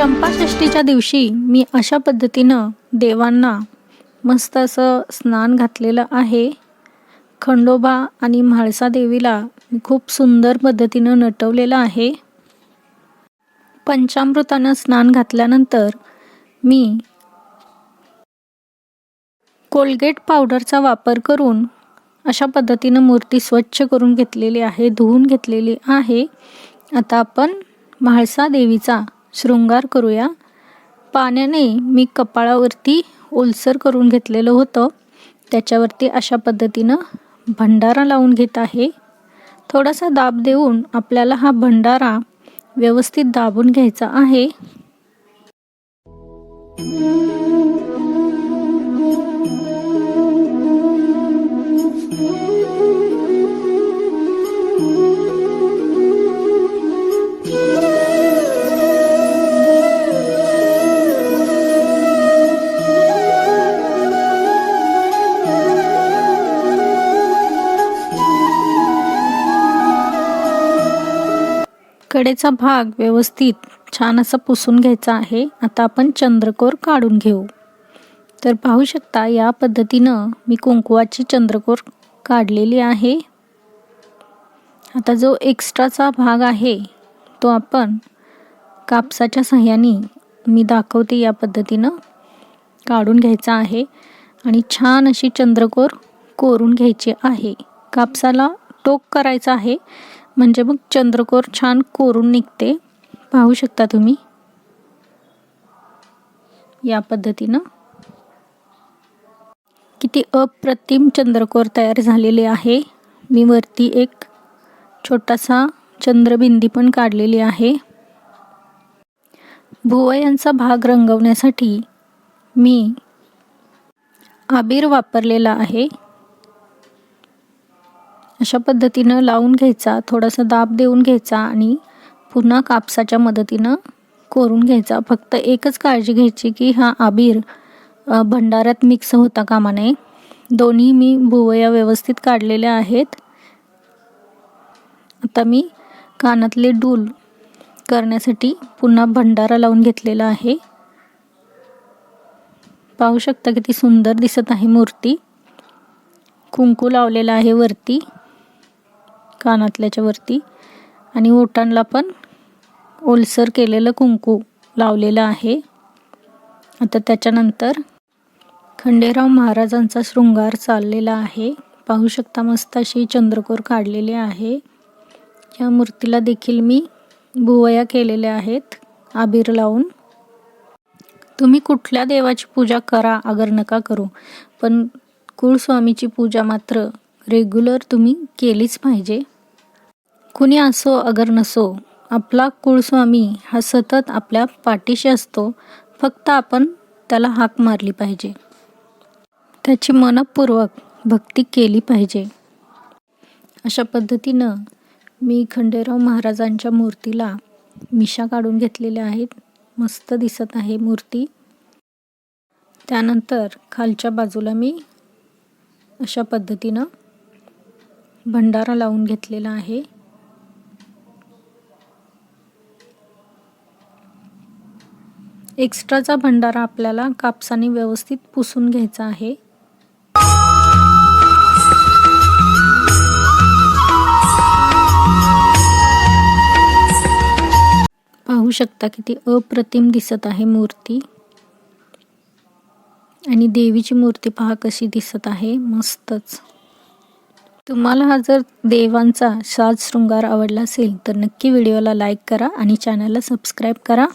चंपाषष्ठीच्या दिवशी मी अशा पद्धतीनं देवांना मस्त असं स्नान घातलेलं आहे. खंडोबा आणि म्हाळसा देवीला खूप सुंदर पद्धतीनं नटवलेलं आहे. पंचामृतानं स्नान घातल्यानंतर मी कोलगेट पावडरचा वापर करून अशा पद्धतीनं मूर्ती स्वच्छ करून घेतलेली आहे धुवून घेतलेली आहे. आता आपण म्हाळसा देवीचा शृंगार करूया. पाण्याने मी कपाळावरती ओलसर करून घेतलेलं होतं. त्याच्यावरती अशा पद्धतीनं भंडारा लावून घेत आहे. थोडासा दाब देऊन आपल्याला हा भंडारा व्यवस्थित दाबून घ्यायचा आहे. कडेचा भाग व्यवस्थित छान असा पुसून घ्यायचा आहे. आता आपण चंद्रकोर काढून घेऊ. तर पाहू शकता या पद्धतीनं मी कुंकुवाची चंद्रकोर काढलेली आहे. आता जो एक्स्ट्राचा भाग आहे तो आपण कापसाच्या सहाय्याने मी दाखवते या पद्धतीनं काढून घ्यायचा आहे. आणि छान अशी चंद्रकोर कोरून घ्यायची आहे. कापसाला टोक करायचा आहे. म्हणजे मग चंद्रकोर छान कोरून निघते. पाहू शकता तुम्ही. या पद्धतीनं. किती अप्रतिम चंद्रकोर तयार झालेले आहे. मी वरती एक छोटासा चंद्रबिंदी पण काढलेली आहे. भुवयांचा भाग रंगवण्यासाठी मी आबीर वापरलेला आहे. अशा पद्धतीनं लावून घ्यायचा थोडासा दाब देऊन घ्यायचा आणि पुन्हा कापसाच्या मदतीनं कोरून घ्यायचा. फक्त एकच काळजी घ्यायची की हा आबीर भंडाऱ्यात मिक्स होता कामा नये. दोन्ही मी भुवया व्यवस्थित काढलेल्या आहेत. आता मी कानातले डूल करण्यासाठी पुन्हा भंडारा लावून घेतलेला आहे. पाहू शकता किती सुंदर दिसत आहे मूर्ती. कुंकू लावलेला आहे वरती. कानातल्याच्या वरती. आणि ओटांना पण ओलसर केलेलं कुंकू लावलेलं आहे. आता त्याच्यानंतर खंडेराव महाराजांचा शृंगार चाललेला आहे. पाहू शकता मस्त अशी चंद्रकोर काढलेली आहे. या मूर्तीला देखील मी भुवया केलेल्या आहेत आबीर लावून. तुम्ही कुठल्या देवाची पूजा करा अगर नका करू. पण कुळस्वामीची पूजा मात्र रेग्युलर तुम्ही केलीच पाहिजे. कुणी असो अगर नसो आपला कुळस्वामी हा सतत आपल्या पाठीशी असतो. फक्त आपण त्याला हाक मारली पाहिजे. त्याची मनपूर्वक भक्ती केली पाहिजे. अशा पद्धतीनं मी खंडेराव महाराजांच्या मूर्तीला मिशा काढून घेतलेल्या आहेत. मस्त दिसत आहे मूर्ती. त्यानंतर खालच्या बाजूला मी अशा पद्धतीनं भंडारा लावून घेतलेला आहे. एक्स्ट्राचा भंडारा आपल्याला कापसाने व्यवस्थित पुसून घ्यायचा आहे. पाहू शकता किती अप्रतिम दिसत आहे मूर्ती. आणि देवीची मूर्ती पहा कशी दिसत आहे. मस्तच. तुम्हाला हा जर देवांचा साज शृंगार आवडला असेल तर नक्की व्हिडिओला लाईक करा आणि चॅनलला सबस्क्राईब करा.